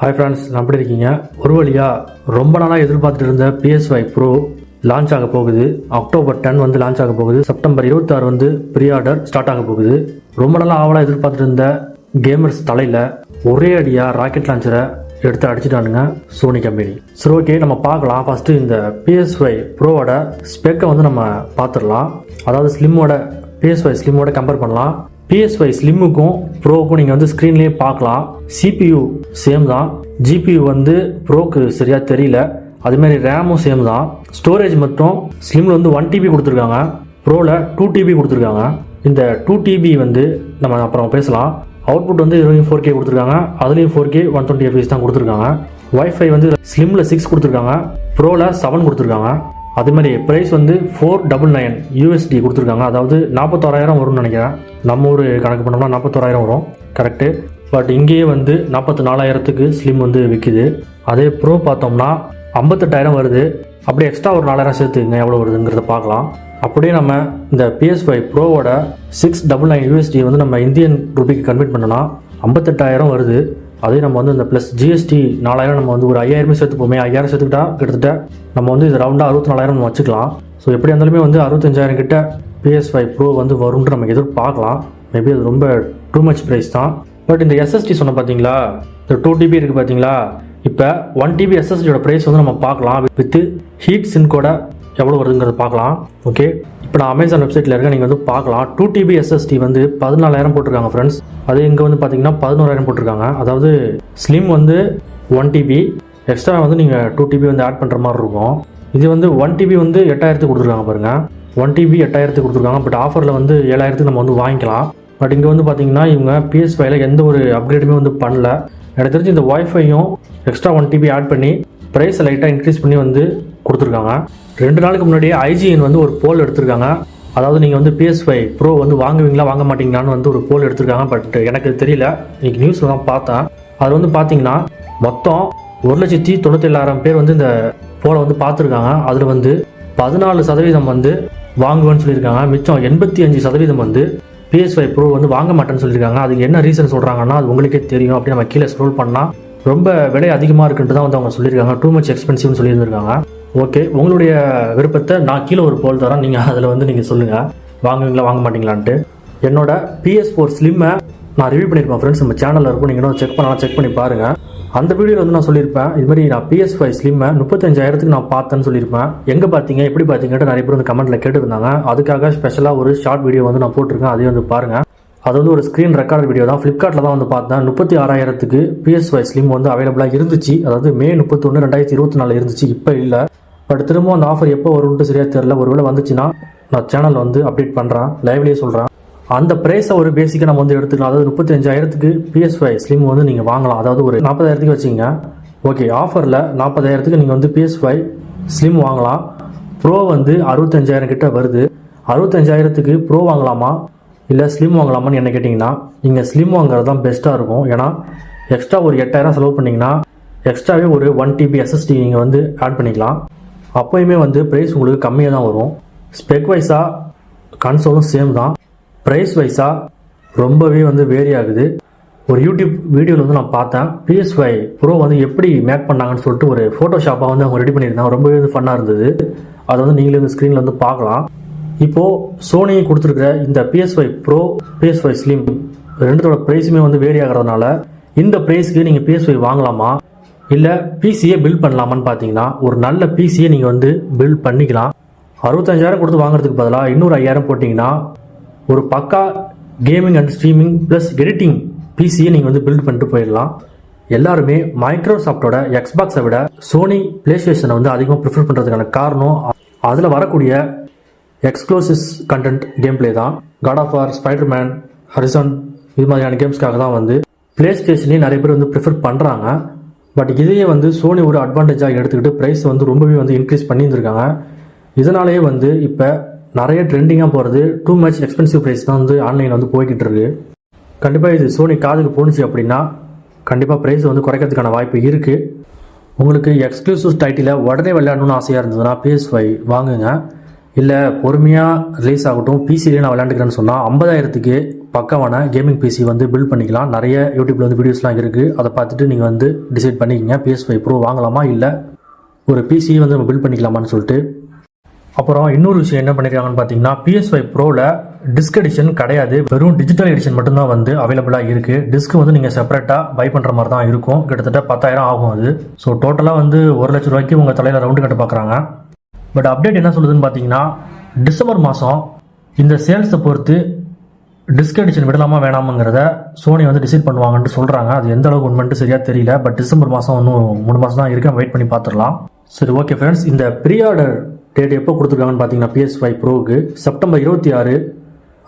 Hi friends நான் எப்படி இருக்கீங்க? ஒரு வழியாக ரொம்ப நாளாக எதிர்பார்த்துட்டு இருந்த பிஎஸ்ஒய் ப்ரோ லான்ச் ஆக போகுது. அக்டோபர் டென் வந்து லான்ச் ஆக போகுது. செப்டம்பர் இருபத்தாறு வந்து ப்ரீ ஆர்டர் ஸ்டார்ட் ஆக போகுது. ரொம்ப நாளாக ஆவலாக எதிர்பார்த்துட்டு இருந்த கேமர்ஸ் தலையில் ஒரே அடியாக ராக்கெட் லான்ச்சரை எடுத்து அடிச்சிட்டானுங்க சோனி கம்பெனி சரி ஓகே நம்ம பார்க்கலாம். ஃபஸ்ட்டு இந்த பிஎஸ்ஒய் ப்ரோவோட ஸ்பெக்கை வந்து நம்ம பார்த்துடலாம். அதாவது ஸ்லிம்மோட பிஎஸ்ஒய் ஸ்லிம்மோட கம்பேர் பண்ணலாம். பிஎஸ்ஒய் ஸ்லிம்முக்கும் ப்ரோக்கும் நீங்கள் வந்து ஸ்க்ரீன்லேயே பார்க்கலாம். சிபியு சேம் தான். ஜிபியு வந்து ப்ரோக்கு சரியாக தெரியல. அதுமாரி ரேமும் சேம் தான். ஸ்டோரேஜ் மட்டும் ஸ்லிம்மில் வந்து ஒன் டிபி கொடுத்துருக்காங்க. ப்ரோவில் டூ டிபி கொடுத்துருக்காங்க. இந்த டூ டிபி வந்து நம்ம அப்புறம் பேசலாம். அவுட்புட் வந்து இருபது ஃபோர் கே கொடுத்துருக்காங்க. அதுலேயும் four K one twenty FPS தான் கொடுத்துருக்காங்க. ஒய்ஃபை வந்து ஸ்லிம்மில் சிக்ஸ் கொடுத்துருக்காங்க. ப்ரோவில் செவன் கொடுத்துருக்காங்க. அது மாதிரி ப்ரைஸ் வந்து ஃபோர் டபுள் நைன் யூஎஸ்டி கொடுத்துருக்காங்க. அதாவது நாற்பத்தோராயிரம் வரும்னு நினைக்கிறேன். நம்ம ஊர் கணக்கு பண்ணோம்னா நாற்பத்தோராயிரம் வரும். கரெக்டு பட் இங்கேயே வந்து நாற்பத்தி நாலாயிரத்துக்கு ஸ்லிம் வந்து விற்கிது அதே ப்ரோ பார்த்தோம்னா ஐம்பத்தெட்டாயிரம் வருது. அப்படியே எக்ஸ்ட்ரா ஒரு நாலாயிரம் சேர்த்துங்க எவ்வளோ வருதுங்கிறத பார்க்கலாம். அப்படியே நம்ம இந்த PS5 ப்ரோவோட சிக்ஸ் டபுள் நைன் யூஎஸ்டி வந்து நம்ம இந்தியன் ரூபிக்கு கன்வெர்ட் பண்ணோம்னா ஐம்பத்தெட்டாயிரம் வருது. அதே நம்ம வந்து இந்த ப்ளஸ் ஜிஎஸ்டி நாலாயிரம் நம்ம வந்து ஒரு ஐயாயிரமே சேர்த்துப்போமே. ஐயாயிரம் சேர்த்துக்கிட்டா கிட்டத்தட்ட நம்ம வந்து இது ரவுண்டாக அறுபத்தி நாலாயிரம் நம்ம வச்சுக்கலாம். ஸோ எப்படி இருந்தாலுமே வந்து அறுபத்தஞ்சாயிரம் கிட்ட பிஎஸ் ஃபைவ் ப்ரோ வந்து வரும்னு நம்ம எதிர்பார்க்கலாம். மேபி அது ரொம்ப டூ மச் ப்ரைஸ் தான். பட் இந்த எஸ்எஸ்டி சொன்ன பார்த்தீங்களா இந்த டூ டிபி இருக்குது பார்த்தீங்களா இப்போ ஒன் டிபி எஸ்எஸ்டியோட ப்ரைஸ் வந்து நம்ம பார்க்கலாம். வித் ஹீட் சின்கோட எவ்வளோ வருதுங்கிறத பார்க்கலாம். ஓகே இப்போ நான் அமேசான் வெப்சைட்டில் இருக்க நீங்கள் வந்து பார்க்கலாம். டூ டிபி எஸ்எஸ்டி வந்து பதினாலாயிரம் போட்டிருக்காங்க ஃப்ரெண்ட்ஸ் அது இங்கே வந்து பார்த்தீங்கன்னா பதினோராயிரம் போட்டிருக்காங்க. அதாவது ஸ்லிம் வந்து ஒன் டிபி எக்ஸ்ட்ரா வந்து நீங்கள் டூ டிபி வந்து ஆட் பண்ணுற மாதிரி இருக்கும். இது வந்து ஒன் டிபி வந்து எட்டாயிரத்துக்கு கொடுத்துருக்காங்க பாருங்கள் ஒன் டிபி எட்டாயிரத்துக்கு கொடுத்துருக்காங்க பட் ஆஃபரில் வந்து ஏழாயிரத்துக்கு நம்ம வந்து வாங்கிக்கலாம். பட் இங்கே வந்து பார்த்தீங்கன்னா இவங்க பிஎஸ் ஃபைவ்ல எந்த ஒரு அப்கிரேடுமே வந்து பண்ணல. எனக்கு தெரிஞ்சு இந்த ஒய்ஃபையும் எக்ஸ்ட்ரா ஒன் டிபி ஆட் பண்ணி ப்ரைஸை லைட்டாக இன்க்ரீஸ் பண்ணி வந்து கொடுத்துருக்காங்க. ரெண்டு நாளுக்கு முன்னாடியே ஐஜிஎன் வந்து ஒரு போல் எடுத்திருக்காங்க. அதாவது நீங்கள் வந்து பிஎஸ் ஃபைவ் ப்ரோ வந்து வாங்குவீங்களா வாங்க மாட்டீங்களான்னு வந்து ஒரு போல் எடுத்திருக்காங்க. பட் எனக்கு தெரியல. இன்னைக்கு நியூஸில் தான் பார்த்தேன். அது வந்து பார்த்தீங்கன்னா மொத்தம் ஒரு லட்சத்தி தொண்ணூத்தேழாயிரம் பேர் வந்து இந்த போலை வந்து பார்த்துருக்காங்க. அதில் வந்து பதினாலு சதவீதம் வந்து வாங்குவேன்னு சொல்லியிருக்காங்க. மிச்சம் எண்பத்தி அஞ்சு சதவீதம் வந்து பிஎஸ் ஃபைவ் ப்ரோ வந்து வாங்க மாட்டேன்னு சொல்லியிருக்காங்க. அதுக்கு என்ன ரீசன் சொல்கிறாங்கன்னா அது உங்களுக்கே தெரியும் அப்படி நம்ம கீழே ஸ்க்ரோல் பண்ணால் ரொம்ப விலை அதிகமாக இருக்குன்ட்டு தான் வந்து அவங்க சொல்லியிருக்காங்க. டூ மச் எக்ஸ்பென்சிவ்னு சொல்லியிருந்திருக்காங்க. ஓகே உங்களுடைய விருப்பத்தை நான் கீழே ஒரு போல் தரேன். நீங்கள் அதில் வந்து நீங்கள் சொல்லுங்கள் வாங்குவீங்களா வாங்க மாட்டீங்களான்ட்டு. என்னோட பிஎஸ் ஃபோர் ஸ்லிம்மை நான் ரிவ்யூ பண்ணியிருப்பேன் ஃப்ரெண்ட்ஸ் நம்ம சேனலில் இருக்கும். நீங்கள் செக் பண்ணலாம் செக் பண்ணி பாருங்கள் அந்த வீடியோவில் வந்து நான் சொல்லியிருப்பேன் இது மாதிரி நான் பிஎஸ் ஃபைவ் ஸ்லிம்மை முப்பத்தஞ்சாயிரத்துக்கு நான் பார்த்தேன்னு சொல்லியிருப்பேன். எங்கே பார்த்தீங்க எப்படி பார்த்தீங்கன்ட்டு நிறைய பேர் வந்து கமெண்ட்டில் கேட்டுருந்தாங்க. அதுக்காக ஸ்பெஷலாக ஒரு ஷார்ட் வீடியோ வந்து நான் போட்டிருக்கேன். அதையும் வந்து பாருங்கள் அது வந்து ஒரு ஸ்க்ரீன் ரெக்கார்ட் வீடியோ தான். ஃப்ளிப்கார்ட்டில் தான் வந்து பார்த்தேன் முப்பத்தி ஆறாயிரத்துக்கு பிஎஸ் ஒய் ஸ்லிம் வந்து அவைலபிளாக இருந்துச்சு. அதாவது மே முப்பத்தொன்று ரெண்டாயிரத்தி இருபத்தி நாலு இருந்துச்சு. இப்போ இல்லை. பட் திரும்ப அந்த ஆஃபர் எப்போ வரும்ன்ட்டு சரியாக தெரியல. ஒருவேளை வந்துச்சுன்னா நான் சேனல் வந்து அப்டேட் பண்ணுறேன் லைவ்லேயே சொல்கிறேன் அந்த ப்ரைஸை ஒரு பேசிக்காக நம்ம வந்து எடுத்துக்கலாம். அதாவது முப்பத்தஞ்சாயிரத்துக்கு PS5 ஸ்லிம் வந்து நீங்கள் வாங்கலாம். அதாவது ஒரு நாற்பதாயிரத்துக்கு வச்சிங்க ஓகே ஆஃபரில் நாற்பதாயிரத்துக்கு நீங்கள் வந்து PS5 ஸ்லிம் வாங்கலாம். ப்ரோ வந்து அறுபத்தஞ்சாயிரம் கிட்ட வருது. அறுபத்தஞ்சாயிரத்துக்கு ப்ரோ வாங்கலாமா? இல்லை ஸ்லிம் வாங்கலாமான்னு என்ன கேட்டிங்கன்னா நீங்கள் ஸ்லிம் வாங்குறது தான் பெஸ்ட்டாக இருக்கும். ஏன்னா எக்ஸ்ட்ரா ஒரு எட்டாயிரம் செலவு பண்ணிங்கன்னா எக்ஸ்ட்ராவே ஒரு ஒன் டிபி எஸ்எஸ்டி நீங்கள் வந்து ஆட் பண்ணிக்கலாம். அப்போயுமே வந்து ப்ரைஸ் உங்களுக்கு கம்மியாக தான் வரும். ஸ்பெக் வைஸாக கன்சோலும் சேம் தான். ப்ரைஸ் வைஸாக ரொம்பவே வந்து வேரி ஆகுது. ஒரு யூடியூப் வீடியோவில் வந்து நான் பார்த்தேன். பிஎஸ் ஃபைவ் ப்ரோ வந்து எப்படி மேக் பண்ணாங்கன்னு சொல்லிட்டு ஒரு ஃபோட்டோஷாப்பாக வந்து அவங்க ரெடி பண்ணியிருந்தாங்க. ரொம்பவே வந்து ஃபன்னாக இருந்தது. அதை வந்து நீங்களே இந்த ஸ்க்ரீனில் வந்து பார்க்கலாம். இப்போது சோனி கொடுத்துருக்குற இந்த PS five pro PS5 five slim ரெண்டுத்தோட ப்ரைஸுமே வந்து வேரி ஆகிறதுனால இந்த ப்ரைஸ்க்கு நீங்கள் பிஎஸ் ஃபைவ் வாங்கலாமா? இல்லை பிசியை பில்ட் பண்ணலாமான்னு பார்த்தீங்கன்னா ஒரு நல்ல பிசியை நீங்கள் வந்து பில்ட் பண்ணிக்கலாம். அறுபத்தஞ்சாயிரம் கொடுத்து வாங்குறதுக்கு பதிலாக இன்னொரு ஐயாயிரம் போட்டிங்கன்னா ஒரு பக்கா gaming and streaming plus editing பிசியை நீங்கள் வந்து பில்ட் பண்ணிட்டு போயிடலாம். எல்லாருமே மைக்ரோசாஃப்டோட எக்ஸ்பாக்ஸை விட சோனி பிளே ஸ்டேஷனை வந்து அதிகமாக ப்ரிஃபர் பண்ணுறதுக்கான காரணம் அதில் வரக்கூடிய எக்ஸ்க்ளூசிவ்ஸ் கண்டென்ட் கேம் பிளே தான். God of War Spiderman Horizon இது மாதிரியான கேம்ஸ்க்காக தான் வந்து பிளே ஸ்டேஷன்லேயே நிறைய பேர் வந்து ப்ரிஃபர் பண்ணுறாங்க பட் இதையே வந்து சோனி ஒரு அட்வான்டேஜாக எடுத்துக்கிட்டு ப்ரைஸ் வந்து ரொம்பவே வந்து இன்க்ரீஸ் பண்ணியிருந்திருக்காங்க. இதனாலேயே வந்து இப்போ நிறைய ட்ரெண்டிங்காக போகிறது டூ மச் எக்ஸ்பென்சிவ் ப்ரைஸ் தான் வந்து ஆன்லைனில் வந்து போய்கிட்டு இருக்கு. கண்டிப்பாக இது சோனி காதுக்கு போணுச்சு அப்படின்னா கண்டிப்பாக ப்ரைஸ் வந்து குறைக்கிறதுக்கான வாய்ப்பு இருக்குது உங்களுக்கு எக்ஸ்க்ளூசிவ் டைட்டில் உடனே விளையாடணும்னு ஆசையாக இருந்ததுன்னா PS5 ஃபைவ் வாங்குங்க. இல்லை பொறுமையாக ரிலீஸ் ஆகட்டும் பிசிலேயே நான் விளையாண்டுக்கிறேன்னு சொன்னால் ஐம்பதாயிரத்துக்கு பக்கமான கேமிங் பிசி வந்து பில்ட் பண்ணிக்கலாம். நிறைய யூடியூப்பில் வந்து வீடியோஸ்லாம் இருக்குது அதை பார்த்துட்டு நீங்கள் வந்து டிசைட் பண்ணிக்கங்க. பிஎஸ் ஃபைவ் ப்ரோ வாங்கலாமா? இல்லை ஒரு பிசி வந்து நம்ம பில்ட் பண்ணிக்கலாமான்னு சொல்லிட்டு. அப்புறம் இன்னொரு விஷயம் என்ன பண்ணிருக்காங்கன்னு பார்த்தீங்கன்னா பிஎஸ் ஃபைவ் ப்ரோவில் டிஸ்க் எடிஷன் கிடையாது. வெறும் டிஜிட்டல் எடிஷன் மட்டும்தான் வந்து அவைலபிளாக இருக்குது டிஸ்க் வந்து நீங்கள் செப்பரேட்டாக பை பண்ணுற மாதிரி தான் இருக்கும். கிட்டத்தட்ட பத்தாயிரம் ஆகும் அது. ஸோ டோட்டலாக வந்து ஒரு லட்ச ரூபாய்க்கு உங்கள் தலையில் ரவுண்டு கட்ட பார்க்குறாங்க. பட் அப்டேட் என்ன சொல்லுதுன்னு பார்த்தீங்கன்னா டிசம்பர் மாதம் இந்த சேல்ஸை பொறுத்து டிஸ்க் எடிஷன் விடலாமா வேணாமாங்கிறத சோனி வந்து டிசைட் பண்ணுவாங்கன்ட்டு சொல்கிறாங்க அது எந்த அளவுக்கு உண்மைன்ட்டு சரியாக தெரியல. பட் டிசம்பர் மாதம் இன்னும் மூணு மாதம் தான் இருக்கு. வெயிட் பண்ணி பார்த்துடலாம் சரி ஓகே ஃப்ரெண்ட்ஸ் இந்த ப்ரீ ஆர்டர் டேட் எப்போ கொடுத்துருக்காங்கன்னு பார்த்தீங்கன்னா பிஎஸ் ஃபைவ் ப்ரோவுக்கு செப்டம்பர் இருபத்தி ஆறு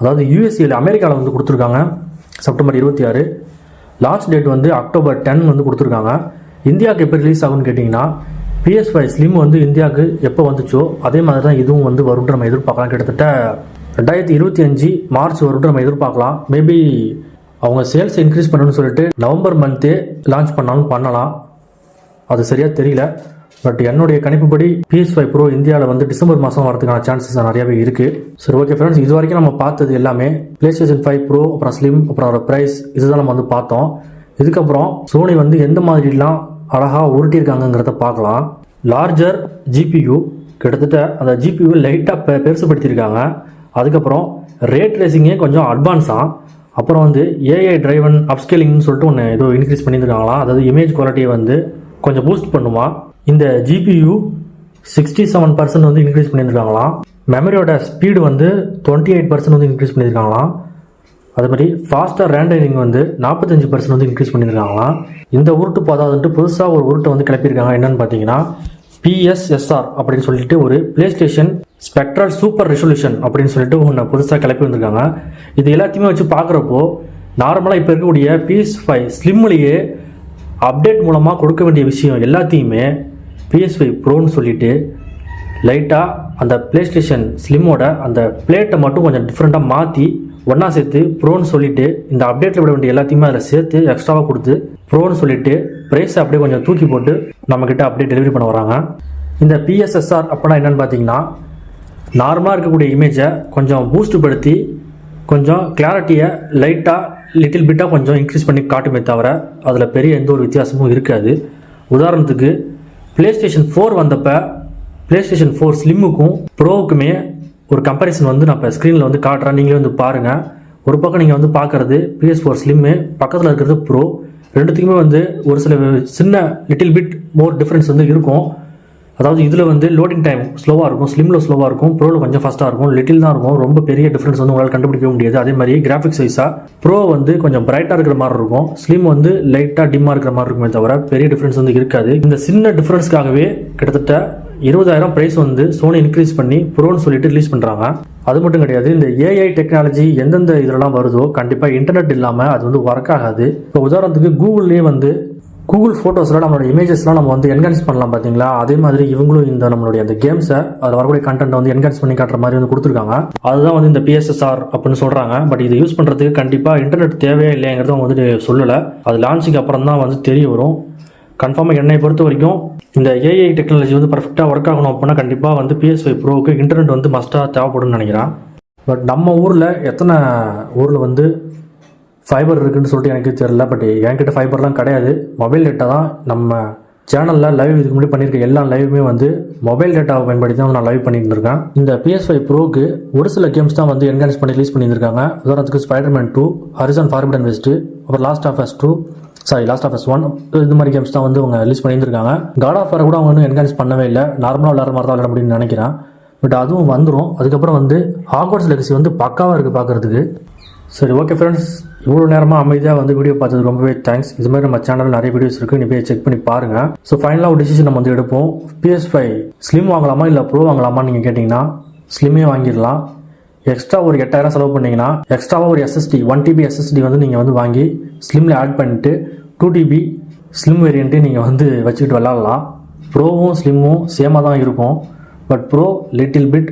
அதாவது யூஎஸ்ஏல அமெரிக்காவில் வந்து கொடுத்துருக்காங்க. செப்டம்பர் இருபத்தி ஆறு. லாஸ்ட் டேட் வந்து அக்டோபர் டென் வந்து கொடுத்துருக்காங்க. இந்தியாவுக்கு எப்போ ரிலீஸ் ஆகும்னு கேட்டிங்கன்னா பிஎஸ் ஃபைவ் ஸ்லிம் வந்து இந்தியாவுக்கு எப்போ வந்துச்சோ அதே மாதிரி தான் இதுவும் வந்து வரும்ன்ற நம்ம எதிர்பார்க்கலாம். கிட்டத்தட்ட ரெண்டாயிரத்தி இருபத்தி அஞ்சு மார்ச் வரும்ன்ற நம்ம எதிர்பார்க்கலாம். மேபி அவங்க சேல்ஸ் இன்க்ரீஸ் பண்ணணும்னு சொல்லிட்டு நவம்பர் மந்த்தே லான்ச் பண்ணாலும் பண்ணலாம். அது சரியாக தெரியல. பட் என்னுடைய கணிப்புப்படி பிஎஸ் ஃபைவ் ப்ரோ இந்தியாவில் வந்து டிசம்பர் மாதம் வரதுக்கான சான்சஸ் நிறையாவே இருக்குது சரி ஓகே ஃப்ரெண்ட்ஸ் இது வரைக்கும் நம்ம பார்த்தது எல்லாமே பிளே ஸ்டேஷன் ஃபைவ் ப்ரோ அப்புறம் ஸ்லிம் அப்புறம் அதோட ப்ரைஸ் இதுதான் நம்ம வந்து பார்த்தோம். இதுக்கப்புறம் சோனி வந்து எந்த மாதிரிலாம் அழகாக உருட்டியிருக்காங்கங்கிறத பார்க்கலாம். லார்ஜர் ஜிபியு கிட்டத்தட்ட அந்த ஜிபியூ லைட்டாக பெருசுப்படுத்தியிருக்காங்க அதுக்கப்புறம் ரேட் ரேசிங்கே கொஞ்சம் அட்வான்ஸாக அப்புறம் வந்து ஏஐ டிரைவன் அப்ஸ்கேலிங்னு சொல்லிட்டு ஒன்று ஏதோ இன்க்ரீஸ் பண்ணியிருக்காங்களாம் அதாவது இமேஜ் குவாலிட்டியை வந்து கொஞ்சம் பூஸ்ட் பண்ணுமா? இந்த ஜிபியு சிக்ஸ்டி செவன் பர்சன்ட் வந்து இன்க்ரீஸ் பண்ணியிருக்காங்களாம் மெமரியோட ஸ்பீடு வந்து டுவெண்ட்டி எயிட் பர்சன்ட் வந்து இன்க்ரீஸ் பண்ணியிருக்காங்களாம் அதே மாதிரி ஃபாஸ்ட்டாக ரேண்டரிங் வந்து நாற்பத்தஞ்சு பர்சன்ட் வந்து இன்க்ரீஸ் பண்ணியிருக்காங்களாம் இந்த உருட்டு போதாதுன்ட்டு புதுசாக ஒரு உருட்டை வந்து கிளப்பியிருக்காங்க. என்னென்னு பார்த்தீங்கன்னா பிஎஸ்எஸ்ஆர் அப்படின்னு சொல்லிட்டு ஒரு PlayStation spectral super resolution அப்படின்னு சொல்லிட்டு ஒன்று புதுசாக கிளப்பி வந்திருக்காங்க. இது எல்லாத்தையுமே வச்சு பார்க்குறப்போ நார்மலாக இப்போ இருக்கக்கூடிய பிஎஸ் ஃபைவ் ஸ்லிம்லேயே அப்டேட் மூலமாக கொடுக்க வேண்டிய விஷயம் எல்லாத்தையுமே பிஎஸ் ஃபைவ் ப்ரோன்னு சொல்லிட்டு லைட்டாக அந்த ப்ளே ஸ்டேஷன் ஸ்லிம்மோட அந்த பிளேட்டை மட்டும் கொஞ்சம் டிஃப்ரெண்ட்டாக மாற்றி ஒன்றா சேர்த்து ப்ரோன்னு சொல்லிட்டு இந்த அப்டேட்டில் விட வேண்டிய எல்லாத்தையுமே அதில் சேர்த்து எக்ஸ்ட்ராவாக கொடுத்து ப்ரோன்னு சொல்லிட்டு ப்ரைஸை அப்படியே கொஞ்சம் தூக்கி போட்டு நம்மக்கிட்ட அப்படியே டெலிவரி பண்ண வராங்க. இந்த பிஎஸ்எஸ்ஆர் அப்படின்னா என்னென்னு பார்த்தீங்கன்னா நார்மலாக இருக்கக்கூடிய இமேஜை கொஞ்சம் பூஸ்ட் படுத்தி கொஞ்சம் கிளாரிட்டியை லைட்டாக லிட்டில் பிட்டாக கொஞ்சம் இன்க்ரீஸ் பண்ணி காட்டுமே தவிர அதில் பெரிய எந்த ஒரு வித்தியாசமும் இருக்காது. உதாரணத்துக்கு ப்ளே ஸ்டேஷன் ஃபோர் வந்தப்போ ப்ளே ஸ்டேஷன் ஃபோர் ஸ்லிம்முக்கும் ப்ரோவுக்குமே ஒரு கம்பேரிசன் வந்து நான் இப்போ ஸ்க்ரீனில் வந்து காட்டுறேன். நீங்களே வந்து பாருங்கள் ஒரு பக்கம் நீங்கள் வந்து பார்க்குறது பிஎஸ் ஃபோர் ஸ்லிம்மு பக்கத்தில் இருக்கிறது ப்ரோ ரெண்டுத்துக்குமே வந்து ஒரு சில சின்ன லிட்டில் பிட் மோர் டிஃப்ரென்ஸ் வந்து இருக்கும். அதாவது இதில் வந்து லோடிங் டைம் ஸ்லோவாக இருக்கும். ஸ்லிம்மில் ஸ்லோவாக இருக்கும். ப்ரோவில் கொஞ்சம் ஃபாஸ்ட்டாக இருக்கும். லிட்டில் தான் இருக்கும். ரொம்ப பெரிய டிஃப்ரென்ஸ் வந்து உங்களால் கண்டுபிடிக்க முடியாது. அதே மாதிரி கிராஃபிக்ஸ் வைஸாக ப்ரோ வந்து கொஞ்சம் பிரைட்டாக இருக்கிற மாதிரி இருக்கும். ஸ்லிம் வந்து லைட்டாக டிம்மாக இருக்கிற மாதிரி இருக்குமே தவிர பெரிய டிஃப்ரென்ஸ் வந்து இருக்காது. இந்த சின்ன டிஃப்ரென்ஸ்க்காகவே கிட்டத்தட்ட இருபதாயிரம் ப்ரைஸ் வந்து சோனி இன்க்ரீஸ் பண்ணி ப்ரோன்னு சொல்லிட்டு ரிலீஸ் பண்ணுறாங்க அது மட்டும் கிடையாது இந்த ஏஐ டெக்னாலஜி எந்தெந்த இதெல்லாம் வருதோ கண்டிப்பாக இன்டர்நெட் இல்லாமல் அது வந்து ஒர்க் ஆகாது. இப்போ உதாரணத்துக்கு கூகுள்லேயே வந்து கூகுள் ஃபோட்டோஸில் நம்மளோட இமேஜஸ்லாம் நம்ம வந்து என்ஹான்ஸ் பண்ணலாம் பார்த்தீங்களா அதே மாதிரி இவங்களும் இந்த நம்மளுடைய அந்த கேம்ஸை அதில் வரக்கூடிய கண்டென்ட் வந்து என்ஹான்ஸ் பண்ணி காட்டுற மாதிரி வந்து கொடுத்துருக்காங்க. அதுதான் வந்து இந்த பிஎஸ்எஸ்ஆர் அப்படின்னு சொல்கிறாங்க பட் இதை யூஸ் பண்ணுறதுக்கு கண்டிப்பாக இன்டர்நெட் தேவையே இல்லைங்கிறத அவங்க வந்து சொல்லலை. அது லான்ச்சுக்கு அப்புறம் தான் வந்து தெரிய வரும். கன்ஃபார்மாக என்னை பொறுத்த வரைக்கும் இந்த ஏஐ டெக்னாலஜி வந்து பர்ஃபெக்டாக ஒர்க் ஆகணும் அப்படின்னா கண்டிப்பாக வந்து பிஎஸ்ஐ ப்ரோவுக்கு இன்டர்நெட் வந்து மஸ்ட்டாக தேவைப்படும்னு நினைக்கிறேன். பட் நம்ம ஊரில் எத்தனை ஊரில் வந்து ஃபைபர் இருக்குன்னு சொல்லிட்டு எனக்கு தெரியல. பட் என்கிட்ட ஃபைபர்லாம் கிடையாது. மொபைல் டேட்டா தான் நம்ம சேனலில் லைவ் இதுக்கு முன்னாடி பண்ணியிருக்க எல்லா லைவுமே வந்து மொபைல் டேட்டாவை பயன்படுத்தி தான் நான் லைவ் பண்ணியிருந்திருக்கேன் இந்த பிஎஸ் ஃபைவ் ப்ரோக்கு ஒரு சில கேம்ஸ் தான் வந்து என்ஹான்ஸ் பண்ணி ரிலீஸ் பண்ணியிருக்காங்க உதாரணத்துக்கு Spiderman two Horizon Forbidden West அப்புறம் Last of Us two sorry Last of Us one இந்த மாதிரி கேம்ஸ் தான் வந்து அவங்க ரிலீஸ் பண்ணியிருக்காங்க காட் ஆஃப் கூட அவங்க வந்து என்கரேஜ் பண்ணவே இல்லை. நார்மலாக விளாட்ற மாதிரி தான் விளாட முடியும்னு நினைக்கிறேன். பட் அதுவும் வந்துடும் அதுக்கப்புறம் வந்து ஹாக்வர்ட்ஸ் லெக்சி வந்து பக்காவாக இருக்குது பார்க்குறதுக்கு. சரி ஓகே ஃப்ரெண்ட்ஸ் இவ்வளோ நேரமாக அமைதியாக வந்து வீடியோ பார்த்தது ரொம்பவே தேங்க்ஸ் இது மாதிரி நம்ம சேனலில் நிறைய வீடியோஸ் இருக்குது நீ போய் செக் பண்ணி பாருங்கள் ஸோ ஃபைனலாக ஒரு டிசிஷன் நம்ம வந்து எடுப்போம். பிஎஸ் ஃபைவ் ஸ்லிம் வாங்கலாமா இல்லை ப்ரோ வாங்கலாமான்னு நீங்கள் கேட்டிங்கன்னா ஸ்லிம்மே வாங்கிடலாம். எக்ஸ்ட்ரா ஒரு எட்டாயிரம் செலவு பண்ணிங்கன்னா எக்ஸ்ட்ராவாக ஒரு எஸ்எஸ்டி ஒன் டிபி எஸ்எஸ்டி வந்து நீங்கள் வந்து வாங்கி ஸ்லிம்மில் ஆட் பண்ணிட்டு டூ டிபி ஸ்லிம் வேரியண்ட்டு நீங்கள் வந்து வச்சுக்கிட்டு விளாட்லாம். ப்ரோவும் ஸ்லிம்மும் சேமாக தான் இருக்கும். But pro little bit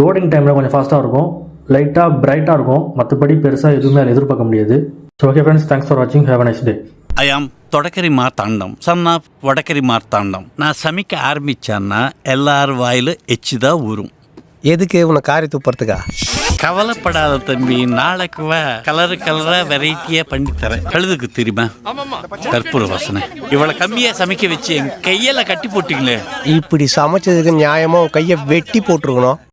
loading டைமில் கொஞ்சம் ஃபாஸ்ட்டாக இருக்கும். லைட்டாக பிரைட்டாக இருக்கும். மற்றபடி பெருசாக எதுவுமே அதில் எதிர்பார்க்க முடியாது. So okay friends thanks for வாட்சிங் have nice day I am Thodakkari Marthandam son of Vadakkari Marthandam நான் சமைக்க ஆரம்பித்தேன்னா எல்லார் வாயிலும் எச்சு தான் ஊறும். எதுக்கு உன்னை காரி துப்புறதுக்கா? கவலைப்படாத தம்பி நாளைக்கு வா கலரு கலரா வெரைட்டியா பண்ணி தரேன். கழுதுக்கு தெரியுமா? கற்பூர வாசனை. இவ்வளவு கம்மியா சமைக்க வச்சு என் கையில கட்டி போட்டீங்களே. இப்படி சமைச்சதுக்கு நியாயமா உன் கையை வெட்டி போட்டிருக்கணும்?